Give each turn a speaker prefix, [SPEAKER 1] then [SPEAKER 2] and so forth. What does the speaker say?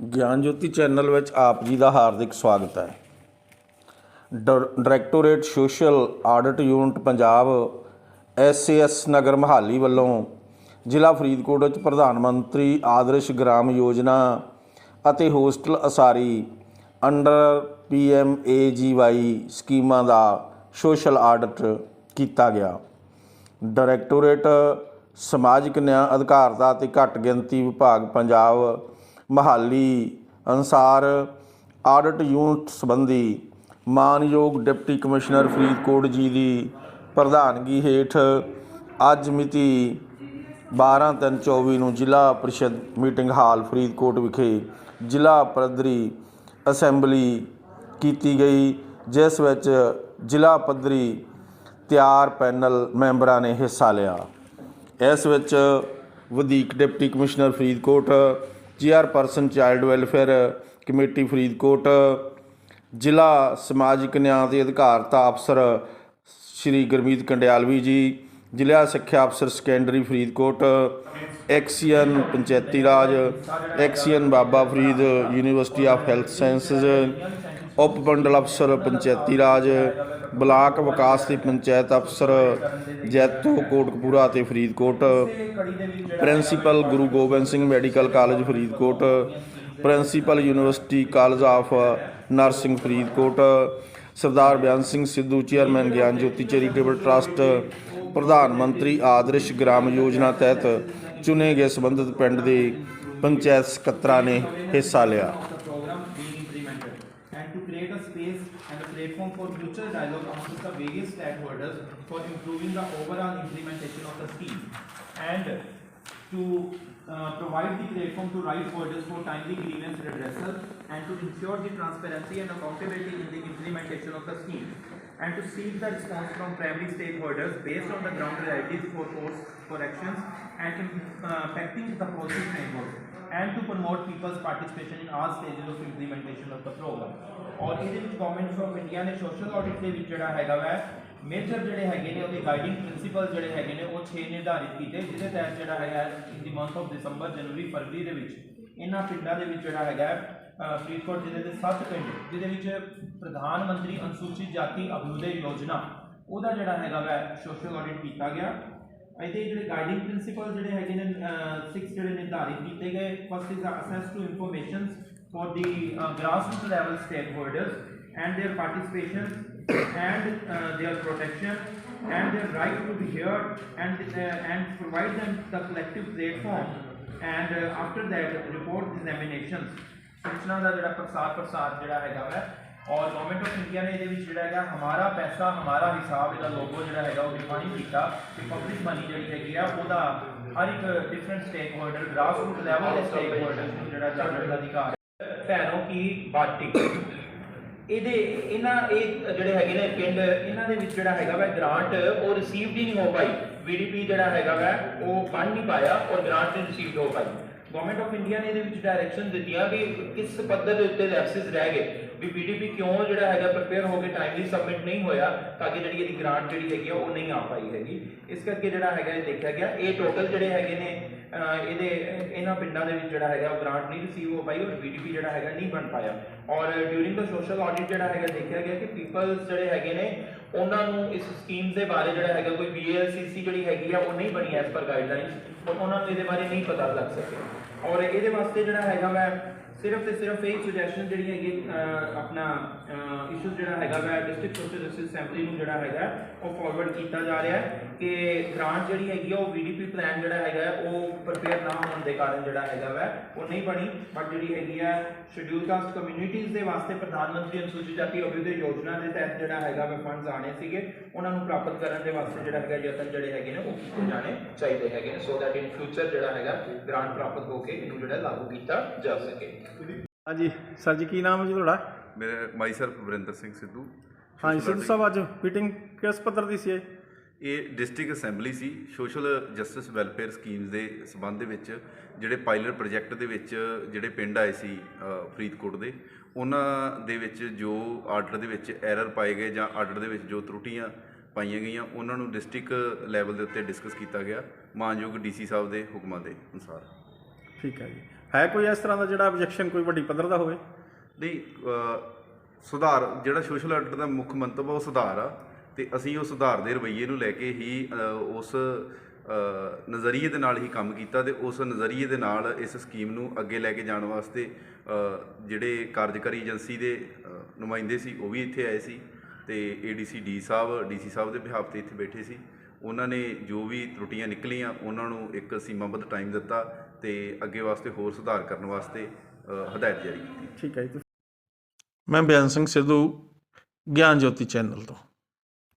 [SPEAKER 1] ਗਿਆਨ ਜੋਤੀ ਚੈਨਲ ਵਿੱਚ ਆਪ ਜੀ ਦਾ ਹਾਰਦਿਕ ਸਵਾਗਤ ਹੈ। ਡਰ- directorate social audit unit Punjab, SAS Nagar Mohali ਵੱਲੋਂ ਜ਼ਿਲ੍ਹਾ ਫਰੀਦਕੋਟ ਵਿੱਚ ਪ੍ਰਧਾਨ ਮੰਤਰੀ ਆਦਰਸ਼ ਗ੍ਰਾਮ ਯੋਜਨਾ ਅਤੇ ਹੋਸਟਲ ਅਸਾਰੀ ਅੰਡਰ ਪੀਐਮਏਜੀਵਾਈ ਸਕੀਮਾਂ ਦਾ ਸੋਸ਼ਲ ਆਡਿਟ ਕੀਤਾ ਗਿਆ। ਡਾਇਰੈਕਟੋਰੇਟ ਸਮਾਜਿਕ ਨਿਆਂ ਅਧਿਕਾਰਤਾ ਅਤੇ ਘੱਟ ਗਿਣਤੀ ਵਿਭਾਗ ਪੰਜਾਬ ਮਹਾਲੀ ਅਨਸਾਰ ਆਡਿਟ ਯੂਨਿਟ ਸੰਬੰਧੀ ਮਾਨਯੋਗ ਡਿਪਟੀ ਕਮਿਸ਼ਨਰ ਫਰੀਦਕੋਟ ਜੀ ਦੀ ਪ੍ਰਧਾਨਗੀ ਹੇਠ ਅੱਜ ਮਿਤੀ 12/3/24 ਨੂੰ ਜ਼ਿਲ੍ਹਾ ਪ੍ਰੀਸ਼ਦ ਮੀਟਿੰਗ ਹਾਲ ਫਰੀਦਕੋਟ ਵਿਖੇ ਜ਼ਿਲ੍ਹਾ ਪੱਧਰੀ ਅਸੈਂਬਲੀ ਕੀਤੀ ਗਈ, ਜਿਸ ਵਿੱਚ ਜ਼ਿਲ੍ਹਾ ਪੱਧਰੀ ਤਿਆਰ ਪੈਨਲ ਮੈਂਬਰਾਂ ਨੇ ਹਿੱਸਾ ਲਿਆ। ਇਸ ਵਿੱਚ ਵਧੀਕ deputy commissioner Faridkot chairperson child welfare committee Faridkot ਜ਼ਿਲ੍ਹਾ ਸਮਾਜਿਕ ਨਿਆਂ ਤੇ ਅਧਿਕਾਰਤਾ ਅਫਸਰ ਸ਼੍ਰੀ ਗੁਰਮੀਤ ਕੰਡਿਆਲਵੀ ਜੀ ਜ਼ਿਲ੍ਹਾ ਸਿੱਖਿਆ ਅਫਸਰ secondary Faridkot XEN Panchayati Raj XEN Baba Farid university of health sciences ਉਪ ਮੰਡਲ ਅਫਸਰ ਪੰਚਾਇਤੀ ਰਾਜ, ਬਲਾਕ ਵਿਕਾਸ ਤੇ ਪੰਚਾਇਤ ਅਫਸਰ ਜੈਤੋ ਕੋਟਕਪੂਰਾ ਅਤੇ Faridkot, principal Guru Gobind Singh medical college Faridkot, principal university college of nursing Faridkot, Sardar Bian Singh Sidhu, chairman ਗਿਆਨ ਜੋਤੀ charitable trust, ਪ੍ਰਧਾਨ ਮੰਤਰੀ ਆਦਰਸ਼ gram ਯੋਜਨਾ ਤਹਿਤ ਚੁਣੇ ਗਏ ਸੰਬੰਧਿਤ ਪਿੰਡ ਦੇ ਪੰਚਾਇਤ ਸਕੱਤਰਾਂ ਨੇ ਹਿੱਸਾ ਲਿਆ।
[SPEAKER 2] Dialogue amongst the various stakeholders for improving the overall implementation of the scheme and to uh, provide the platform to right holders for timely grievance redressal and to ensure the transparency and accountability in the implementation of the scheme and to seek the response from primary stakeholders based on the ground realities for course corrections and uh, impacting the policy framework and to promote people's participation in all stages of implementation of the program. ਔਰ ਇਹਦੇ ਵਿੱਚ government of India ਨੇ social audit ਦੇ ਵਿੱਚ ਜਿਹੜਾ ਹੈਗਾ ਵੈ major ਜਿਹੜੇ ਹੈਗੇ ਨੇ ਉਹਦੇ ਗਾਈਡਿੰਗ ਪ੍ਰਿੰਸੀਪਲ ਜਿਹੜੇ ਹੈਗੇ ਨੇ ਉਹ 6 ਨਿਰਧਾਰਿਤ ਕੀਤੇ ਜਿਹਦੇ ਤਹਿਤ ਜਿਹੜਾ ਹੈਗਾ ਇਨ ਦੀ ਮੰਥ ਆਫ ਦਸੰਬਰ ਜਨਵਰੀ ਫਰਵਰੀ ਦੇ ਵਿੱਚ ਇਹਨਾਂ ਪਿੰਡਾਂ ਦੇ ਵਿੱਚ ਜਿਹੜਾ ਹੈਗਾ ਫਰੀਦਕੋਟ ਜ਼ਿਲ੍ਹੇ ਦੇ 7 ਪਿੰਡ ਜਿਹਦੇ ਵਿੱਚ ਪ੍ਰਧਾਨ ਮੰਤਰੀ ਅਨੁਸੂਚਿਤ ਜਾਤੀ ਅਭਿਉਦੈ ਯੋਜਨਾ ਉਹਦਾ ਜਿਹੜਾ ਹੈਗਾ ਵੈ ਸੋਸ਼ਲ ਆਡਿਟ ਕੀਤਾ ਗਿਆ ਇਹਦੇ ਜਿਹੜੇ ਗਾਈਡਿੰਗ ਪ੍ਰਿੰਸੀਪਲ ਜਿਹੜੇ ਹੈਗੇ ਨੇ 6 ਜਿਹੜੇ ਨਿਰਧਾਰਿਤ ਕੀਤੇ ਗਏ first is access to information for the uh, grassroots level stakeholders and their participation and uh, their protection and their right to be heard and uh, and provide them the collective platform and uh, after that report disseminations ਸੂਚਨਾ ਦਾ ਜਿਹੜਾ ਪ੍ਰਸਾਰ ਪ੍ਰਸਾਰ ਜਿਹੜਾ ਹੈਗਾ ਵੈ ਔਰ government of India ਨੇ, ਇਹਦੇ ਵਿੱਚ ਜਿਹੜਾ ਹੈਗਾ ਹਮਾਰਾ ਪੈਸਾ, ਹਮਾਰਾ ਹਿਸਾਬ, ਇਹਦਾ ਲੋਗੋ ਜਿਹੜਾ ਹੈਗਾ ਉਹ ਡਿਫਾਈਨ ਕੀਤਾ ਕਿ ਪਬਲਿਕ ਮਨੀ ਜਿਹੜੀ ਹੈਗੀ ਆ, ਉਹਦਾ ਹਰ ਇੱਕ different stakeholder grass root level ਦੇ ਸਟੇਕ ਹੋਲਡਰਸ ਨੂੰ ਜਿਹੜਾ ਜਾਣਨ ਦਾ ਅਧਿਕਾਰ। ਭੈਣੋਂ ਕੀ ਬਾਟੀ ਇਹਦੇ, ਇਹਨਾਂ, ਇਹ ਜਿਹੜੇ ਹੈਗੇ ਨੇ ਪਿੰਡ, ਇਹਨਾਂ ਦੇ ਵਿੱਚ ਜਿਹੜਾ ਹੈਗਾ ਵਾ ਗ੍ਰਾਂਟ ਉਹ ਰਿਸੀਵਡ ਹੀ ਨਹੀਂ ਹੋ ਪਾਈ। ਵੀਡੀਪੀ ਜਿਹੜਾ ਹੈਗਾ ਵਾ, ਉਹ ਬਣ ਨਹੀਂ ਪਾਇਆ ਔਰ ਗ੍ਰਾਂਟ ਨਹੀਂ ਰਿਸੀਵਡ ਹੋ ਪਾਈ। ਗਵਰਨਮੈਂਟ ਆਫ ਇੰਡੀਆ ਨੇ ਇਹਦੇ ਵਿੱਚ ਡਾਇਰੈਕਸ਼ਨ ਦਿੱਤੀਆਂ ਵੀ ਕਿਸ ਪੱਧਰ ਦੇ ਉੱਤੇ ਲੈਪਸਿਸ ਰਹਿ ਗਏ। ਵੀ ਪੀਡੀਪੀ ਕਿਉਂ ਜਿਹੜਾ ਹੈਗਾ ਪ੍ਰਪੇਅਰ ਹੋ ਕੇ ਟਾਈਮਲੀ ਸਬਮਿਟ ਨਹੀਂ ਹੋਇਆ, ਤਾਂ ਕਿ ਜਿਹੜੀ ਇਹਦੀ ਗ੍ਰਾਂਟ ਜਿਹੜੀ ਹੈਗੀ ਆ, ਉਹ ਨਹੀਂ ਆ ਪਾਈ ਹੈਗੀ। ਇਸ ਕਰਕੇ ਜਿਹੜਾ ਹੈਗਾ ਇਹ ਦੇਖਿਆ ਗਿਆ, ਇਹ ਟੋਟਲ ਜਿਹੜੇ ਹੈਗੇ ਨੇ ਇਹਦੇ, ਇਹਨਾਂ ਪਿੰਡਾਂ ਦੇ ਵਿੱਚ ਜਿਹੜਾ ਹੈਗਾ ਉਹ ਗ੍ਰਾਂਟ ਨਹੀਂ ਰਿਸੀਵ ਹੋ ਪਾਈ ਔਰ ਬੀਡੀਪੀ ਜਿਹੜਾ ਹੈਗਾ ਨਹੀਂ ਬਣ ਪਾਇਆ। ਔਰ ਡਿਊਰਿੰਗ ਦਾ ਸੋਸ਼ਲ ਆਡਿਟ ਜਿਹੜਾ ਹੈਗਾ ਦੇਖਿਆ ਗਿਆ ਕਿ ਪੀਪਲਸ ਜਿਹੜੇ ਹੈਗੇ ਨੇ, ਉਹਨਾਂ ਨੂੰ ਇਸ ਸਕੀਮਸ ਦੇ ਬਾਰੇ ਜਿਹੜਾ ਹੈਗਾ ਕੋਈ ਬੀਐਲਸੀਸੀ ਜਿਹੜੀ ਹੈਗੀ ਆ, ਉਹ ਨਹੀਂ ਬਣੀ ਐਸ ਪਰ ਗਾਈਡਲਾਈਨਸ ਔਰ ਉਹਨਾਂ ਨੂੰ ਇਹਦੇ ਬਾਰੇ ਨਹੀਂ ਪਤਾ ਲੱਗ ਸਕਿਆ। ਔਰ ਇਹਦੇ ਵਾਸਤੇ ਜਿਹੜਾ ਹੈਗਾ ਮੈਂ ਸਿਰਫ ਤੇ ਸਿਰਫ ਇਹ ਸੁਜੈਸ਼ਨ ਜਿਹੜੀ ਹੈਗੀ ਆਪਣਾ ਇਸ਼ੂ ਜਿਹੜਾ ਹੈਗਾ ਵਾ ਡਿਸਟ੍ਰਿਕਟ ਸੋਸ਼ਲ ਜਸਟਿਸ ਅਸੈਂਬਲੀ ਨੂੰ ਜਿਹੜਾ ਹੈਗਾ, ਉਹ ਫਾਰਵਰਡ ਕੀਤਾ ਜਾ ਰਿਹਾ ਹੈ ਕਿ ਗ੍ਰਾਂਟ ਜਿਹੜੀ ਹੈਗੀ ਆ, ਉਹ ਵੀਡੀਪੀ ਪਲਾਨ ਜਿਹੜਾ ਹੈਗਾ ਉਹ ਪ੍ਰਪੇਅਰ ਨਾ ਹੋਣ ਦੇ ਕਾਰਨ ਜਿਹੜਾ ਹੈਗਾ ਵਾ, ਉਹ ਨਹੀਂ ਬਣੀ। ਬਟ ਜਿਹੜੀ ਹੈਗੀ ਆ ਸ਼ਡਿਊਲ ਕਾਸਟ ਕਮਿਊਨਿਟੀਜ਼ ਦੇ ਵਾਸਤੇ ਪ੍ਰਧਾਨ ਮੰਤਰੀ ਅਨੁਸੂਚਿਤ ਜਾਤੀ ਅਭਿਉਦੈ ਯੋਜਨਾ ਦੇ ਤਹਿਤ ਜਿਹੜਾ ਹੈਗਾ ਵਾ ਫੰਡਸ ਆਣੇ ਸੀਗੇ, ਉਹਨਾਂ ਨੂੰ ਪ੍ਰਾਪਤ ਕਰਨ ਦੇ ਵਾਸਤੇ ਜਿਹੜਾ ਹੈਗਾ ਯਤਨ ਜਿਹੜੇ ਹੈਗੇ ਨੇ, ਉਹ ਕੀਤੇ ਜਾਣੇ ਚਾਹੀਦੇ ਹੈਗੇ ਨੇ ਸੋ ਦੈਟ ਇਨ ਫਿਊਚਰ ਜਿਹੜਾ ਹੈਗਾ ਗ੍ਰਾਂਟ ਪ੍ਰਾਪਤ ਹੋ ਕੇ ਇਹਨੂੰ ਜਿਹੜਾ ਲਾਗੂ ਕੀਤਾ ਜਾ ਸਕੇ।
[SPEAKER 3] ਹਾਂਜੀ ਸਰ ਜੀ ਕੀ ਨਾਮ ਹੈ ਜੀ ਤੁਹਾਡਾ?
[SPEAKER 4] ਮੇਰੇ ਮਾਈ ਸੈਲਫ ਵਰਿੰਦਰ ਸਿੰਘ ਸਿੱਧੂ।
[SPEAKER 3] ਹਾਂਜੀ ਸਿੱਧੂ ਸਾਹਿਬ ਅੱਜ ਮੀਟਿੰਗ ਕਿਸ ਪੱਧਰ ਦੀ ਸੀ ਇਹ?
[SPEAKER 4] ਇਹ ਡਿਸਟ੍ਰਿਕਟ ਅਸੈਂਬਲੀ ਸੀ। ਸੋਸ਼ਲ ਜਸਟਿਸ ਵੈਲਫੇਅਰ ਸਕੀਮਸ ਦੇ ਸਬੰਧ ਦੇ ਵਿੱਚ ਜਿਹੜੇ ਪਾਇਲਟ ਪ੍ਰੋਜੈਕਟ ਦੇ ਵਿੱਚ ਜਿਹੜੇ ਪਿੰਡ ਆਏ ਸੀ ਅ, ਫਰੀਦਕੋਟ ਦੇ ਉਹਨਾਂ ਦੇ ਵਿੱਚ ਜੋ ਆਰਡਰ ਦੇ ਵਿੱਚ ਐਰਰ ਪਾਏ ਗਏ ਜਾਂ ਆਰਡਰ ਦੇ ਵਿੱਚ ਜੋ ਤਰੁੱਟੀਆਂ ਪਾਈਆਂ ਗਈਆਂ ਉਹਨਾਂ ਨੂੰ ਡਿਸਟ੍ਰਿਕਟ ਲੈਵਲ ਦੇ ਉੱਤੇ ਡਿਸਕਸ ਕੀਤਾ ਗਿਆ। ਮਾਨਯੋਗ ਡੀਸੀ ਸਾਹਿਬ ਦੇ ਹੁਕਮਾਂ ਦੇ ਅਨੁਸਾਰ।
[SPEAKER 3] ਠੀਕ ਹੈ ਜੀ। ਹੈ ਕੋਈ ਇਸ ਤਰ੍ਹਾਂ ਦਾ ਜਿਹੜਾ ਆਬਜੈਕਸ਼ਨ ਕੋਈ ਵੱਡੀ ਪੱਧਰ ਦਾ ਹੋਵੇ?
[SPEAKER 4] ਨਹੀਂ ਸੁਧਾਰ, ਜਿਹੜਾ ਸੋਸ਼ਲ ਆਡਿਟ ਦਾ ਮੁੱਖ ਮੰਤਵ ਆ, ਉਹ ਸੁਧਾਰ ਆ। ਤੇ ਅਸੀਂ ਉਹ ਸੁਧਾਰ ਦੇ ਰਵੱਈਏ ਨੂੰ ਲੈ ਕੇ ਹੀ ਉਸ ਨਜ਼ਰੀਏ ਦੇ ਨਾਲ ਹੀ ਕੰਮ ਕੀਤਾ ਤੇ ਉਸ ਨਜ਼ਰੀਏ ਦੇ ਨਾਲ ਇਸ ਸਕੀਮ ਨੂੰ ਅੱਗੇ ਲੈ ਕੇ ਜਾਣ ਵਾਸਤੇ ਜਿਹੜੇ ਕਾਰਜਕਾਰੀ ਏਜੰਸੀ ਦੇ ਨੁਮਾਇੰਦੇ ਸੀ, ਉਹ ਵੀ ਇੱਥੇ ਆਏ ਸੀ। ਤੇ ਏਡੀਸੀ ਡੀ ਸਾਹਿਬ ਡੀਸੀ ਸਾਹਿਬ ਦੇ ਬਿਹਾਫ ਤੇ ਇੱਥੇ ਬੈਠੇ ਸੀ। ਉਹਨਾਂ ਨੇ ਜੋ ਵੀ ਤਰੁੱਟੀਆਂ ਨਿਕਲੀਆਂ, ਉਹਨਾਂ ਨੂੰ ਇੱਕ ਸੀਮਾਬੱਧ ਟਾਈਮ ਦਿੱਤਾ ਤੇ ਅੱਗੇ ਵਾਸਤੇ ਹੋਰ ਸੁਧਾਰ ਕਰਨ ਵਾਸਤੇ ਹਦਾਇਤ ਜਾਰੀ ਕੀਤੀ।
[SPEAKER 3] ਠੀਕ ਹੈ ਜੀ
[SPEAKER 1] ਮੈਂ ਬਿਆਨ ਸਿੰਘ ਸਿੱਧੂ, ਗਿਆਨ ਜੋਤੀ ਚੈਨਲ ਤੋਂ।